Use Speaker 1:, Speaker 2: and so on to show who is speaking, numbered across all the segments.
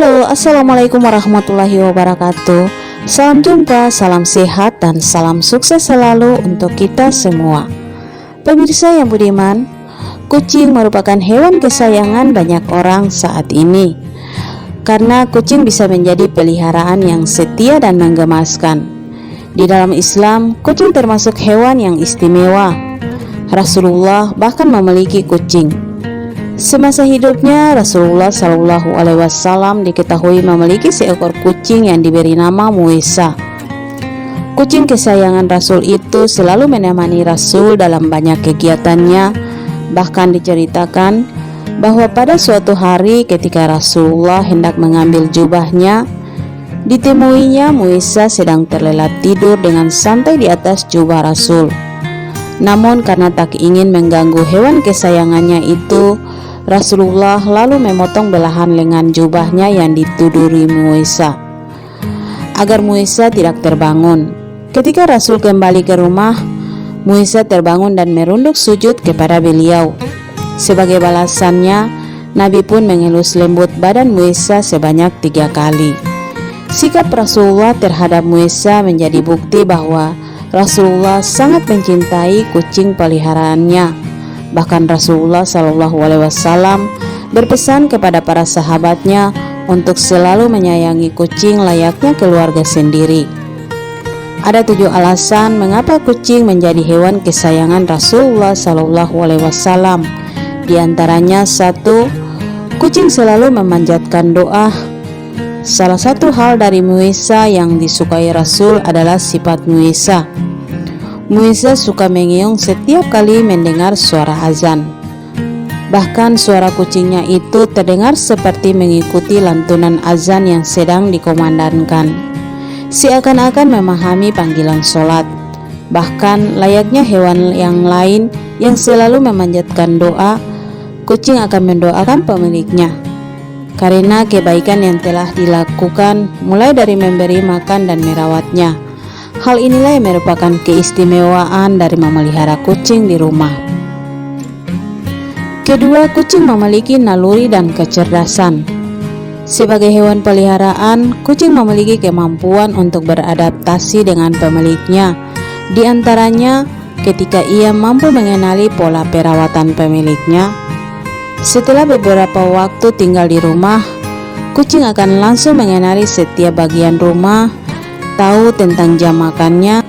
Speaker 1: Halo, Assalamualaikum warahmatullahi wabarakatuh. Salam jumpa, salam sehat, dan salam sukses selalu untuk kita semua. Pemirsa yang budiman, kucing merupakan hewan kesayangan banyak orang saat ini. Karena kucing bisa menjadi peliharaan yang setia dan menggemaskan. Di dalam Islam, kucing termasuk hewan yang istimewa. Rasulullah bahkan memiliki kucing Semasa hidupnya, Rasulullah Shallallahu Alaihi Wasallam diketahui memiliki seekor kucing yang diberi nama Muisa. Kucing kesayangan Rasul itu selalu menemani Rasul dalam banyak kegiatannya. Bahkan diceritakan bahwa pada suatu hari ketika Rasulullah hendak mengambil jubahnya, ditemuinya Muisa sedang terlelap tidur dengan santai di atas jubah Rasul. Namun karena tak ingin mengganggu hewan kesayangannya itu, Rasulullah lalu memotong belahan lengan jubahnya yang dituduri Muisa agar Muisa tidak terbangun. Ketika Rasul kembali ke rumah, Muisa terbangun dan merunduk sujud kepada beliau. Sebagai balasannya, Nabi pun mengelus lembut badan Muisa sebanyak tiga kali. Sikap Rasulullah terhadap Muisa menjadi bukti bahwa Rasulullah sangat mencintai kucing peliharaannya Bahkan Rasulullah Shallallahu Alaihi Wasallam berpesan kepada para sahabatnya untuk selalu menyayangi kucing layaknya keluarga sendiri. Ada tujuh alasan mengapa kucing menjadi hewan kesayangan Rasulullah Shallallahu Alaihi Wasallam. Di antaranya satu, kucing selalu memanjatkan doa. Salah satu hal dari Muisa yang disukai Rasul adalah sifat Muisa Muiza suka mengeong setiap kali mendengar suara azan. Bahkan suara kucingnya itu terdengar seperti mengikuti lantunan azan yang sedang dikomandangkan. Seakan-akan memahami panggilan sholat. Bahkan layaknya hewan yang lain yang selalu memanjatkan doa, kucing akan mendoakan pemiliknya. Karena kebaikan yang telah dilakukan mulai dari memberi makan dan merawatnya Hal inilah yang merupakan keistimewaan dari memelihara kucing di rumah. Kedua, kucing memiliki naluri dan kecerdasan. Sebagai hewan peliharaan, kucing memiliki kemampuan untuk beradaptasi dengan pemiliknya. Di antaranya, ketika ia mampu mengenali pola perawatan pemiliknya. Setelah beberapa waktu tinggal di rumah, kucing akan langsung mengenali setiap bagian rumah tahu tentang jam makannya,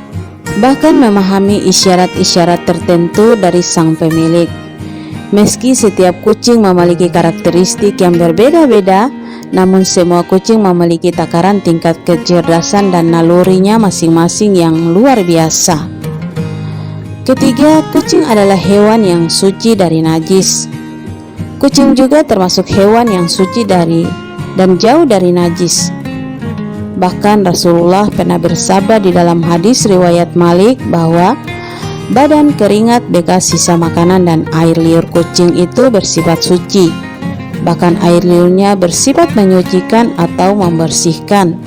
Speaker 1: bahkan memahami isyarat-isyarat tertentu dari sang pemilik. Meski setiap kucing memiliki karakteristik yang berbeda-beda, namun semua kucing memiliki takaran tingkat kecerdasan dan nalurinya masing-masing yang luar biasa. Ketiga, kucing adalah hewan yang suci dari najis. Kucing juga termasuk hewan yang suci dari dan jauh dari najis. Bahkan Rasulullah pernah bersabda di dalam hadis riwayat Malik bahwa badan keringat bekas sisa makanan dan air liur kucing itu bersifat suci. Bahkan air liurnya bersifat menyucikan atau membersihkan.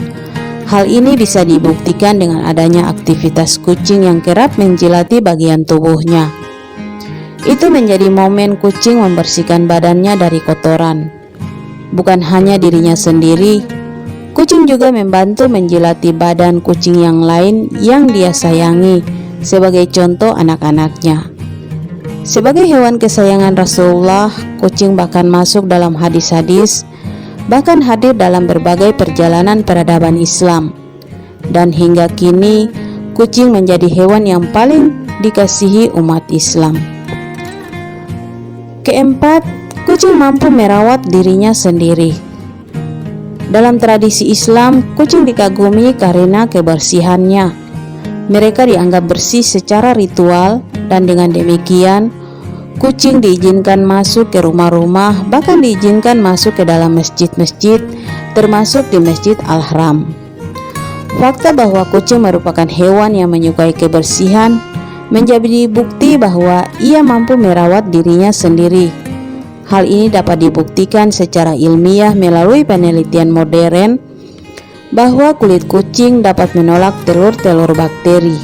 Speaker 1: Hal ini bisa dibuktikan dengan adanya aktivitas kucing yang kerap menjilati bagian tubuhnya. Itu menjadi momen kucing membersihkan badannya dari kotoran. Bukan hanya dirinya sendiri, Juga membantu menjilati badan kucing yang lain yang dia sayangi, sebagai contoh anak-anaknya. Sebagai hewan kesayangan Rasulullah, kucing bahkan masuk dalam hadis-hadis, bahkan hadir dalam berbagai perjalanan peradaban Islam. Dan hingga kini, kucing menjadi hewan yang paling dikasihi umat Islam. Keempat, kucing mampu merawat dirinya sendiri. Dalam tradisi Islam, kucing dikagumi karena kebersihannya. Mereka dianggap bersih secara ritual dan dengan demikian kucing diizinkan masuk ke rumah-rumah, bahkan diizinkan masuk ke dalam masjid-masjid, termasuk di Masjid Al-Haram. Fakta bahwa kucing merupakan hewan yang menyukai kebersihan menjadi bukti bahwa ia mampu merawat dirinya sendiri Hal ini dapat dibuktikan secara ilmiah melalui penelitian modern bahwa kulit kucing dapat menolak telur-telur bakteri.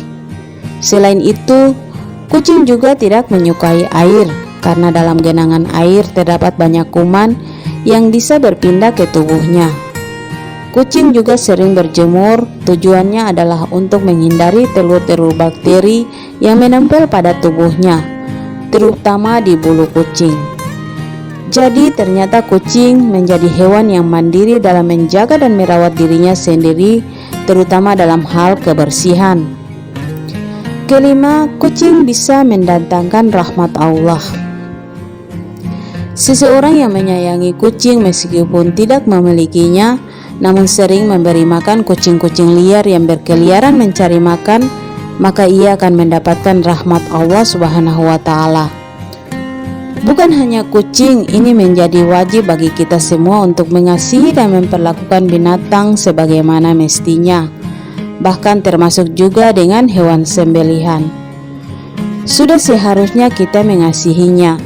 Speaker 1: Selain itu, kucing juga tidak menyukai air karena dalam genangan air terdapat banyak kuman yang bisa berpindah ke tubuhnya. Kucing juga sering berjemur, tujuannya adalah untuk menghindari telur-telur bakteri yang menempel pada tubuhnya, terutama di bulu kucing. Jadi, ternyata kucing menjadi hewan yang mandiri dalam menjaga dan merawat dirinya sendiri, terutama dalam hal kebersihan. Kelima, kucing bisa mendatangkan rahmat Allah. Seseorang yang menyayangi kucing meskipun tidak memilikinya, namun sering memberi makan kucing-kucing liar yang berkeliaran mencari makan, maka ia akan mendapatkan rahmat Allah Subhanahu wa taala. Bukan hanya kucing, ini menjadi wajib bagi kita semua untuk mengasihi dan memperlakukan binatang sebagaimana mestinya, bahkan termasuk juga dengan hewan sembelihan. Sudah seharusnya kita mengasihinya.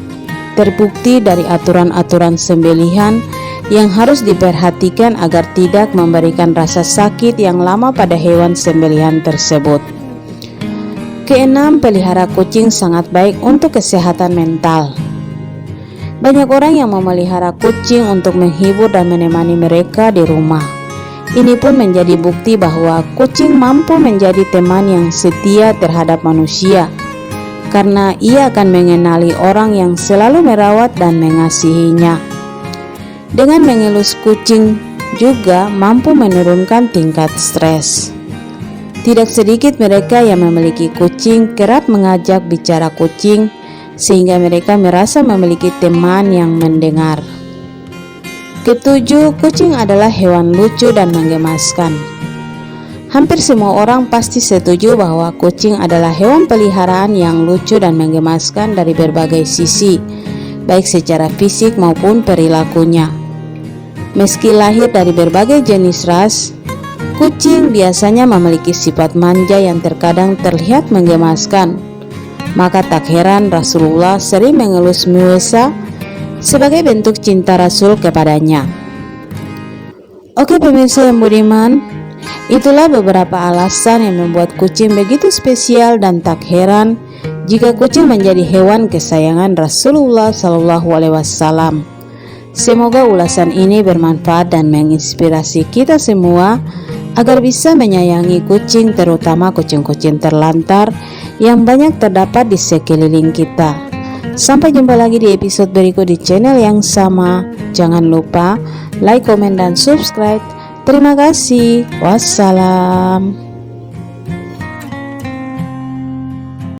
Speaker 1: Terbukti dari aturan-aturan sembelihan yang harus diperhatikan agar tidak memberikan rasa sakit yang lama pada hewan sembelihan tersebut. Keenam, pelihara kucing sangat baik untuk kesehatan mental. Banyak orang yang memelihara kucing untuk menghibur dan menemani mereka di rumah. Ini pun menjadi bukti bahwa kucing mampu menjadi teman yang setia terhadap manusia, karena ia akan mengenali orang yang selalu merawat dan mengasihinya. Dengan mengelus kucing juga mampu menurunkan tingkat stres. Tidak sedikit mereka yang memiliki kucing kerap mengajak bicara kucing sehingga mereka merasa memiliki teman yang mendengar. Ketujuh, kucing adalah hewan lucu dan menggemaskan. Hampir semua orang pasti setuju bahwa kucing adalah hewan peliharaan yang lucu dan menggemaskan dari berbagai sisi, baik secara fisik maupun perilakunya. Meski lahir dari berbagai jenis ras, kucing biasanya memiliki sifat manja yang terkadang terlihat menggemaskan. Maka tak heran Rasulullah sering mengelus Muesa sebagai bentuk cinta Rasul kepadanya. Oke pemirsa yang budiman, itulah beberapa alasan yang membuat kucing begitu spesial dan tak heran jika kucing menjadi hewan kesayangan Rasulullah Shallallahu Alaihi Wasallam. Semoga ulasan ini bermanfaat dan menginspirasi kita semua agar bisa menyayangi kucing, terutama kucing-kucing terlantar yang banyak terdapat di sekeliling kita. Sampai jumpa lagi di episode berikut di channel yang sama. Jangan lupa like, komen, dan subscribe. Terima kasih. Wassalam.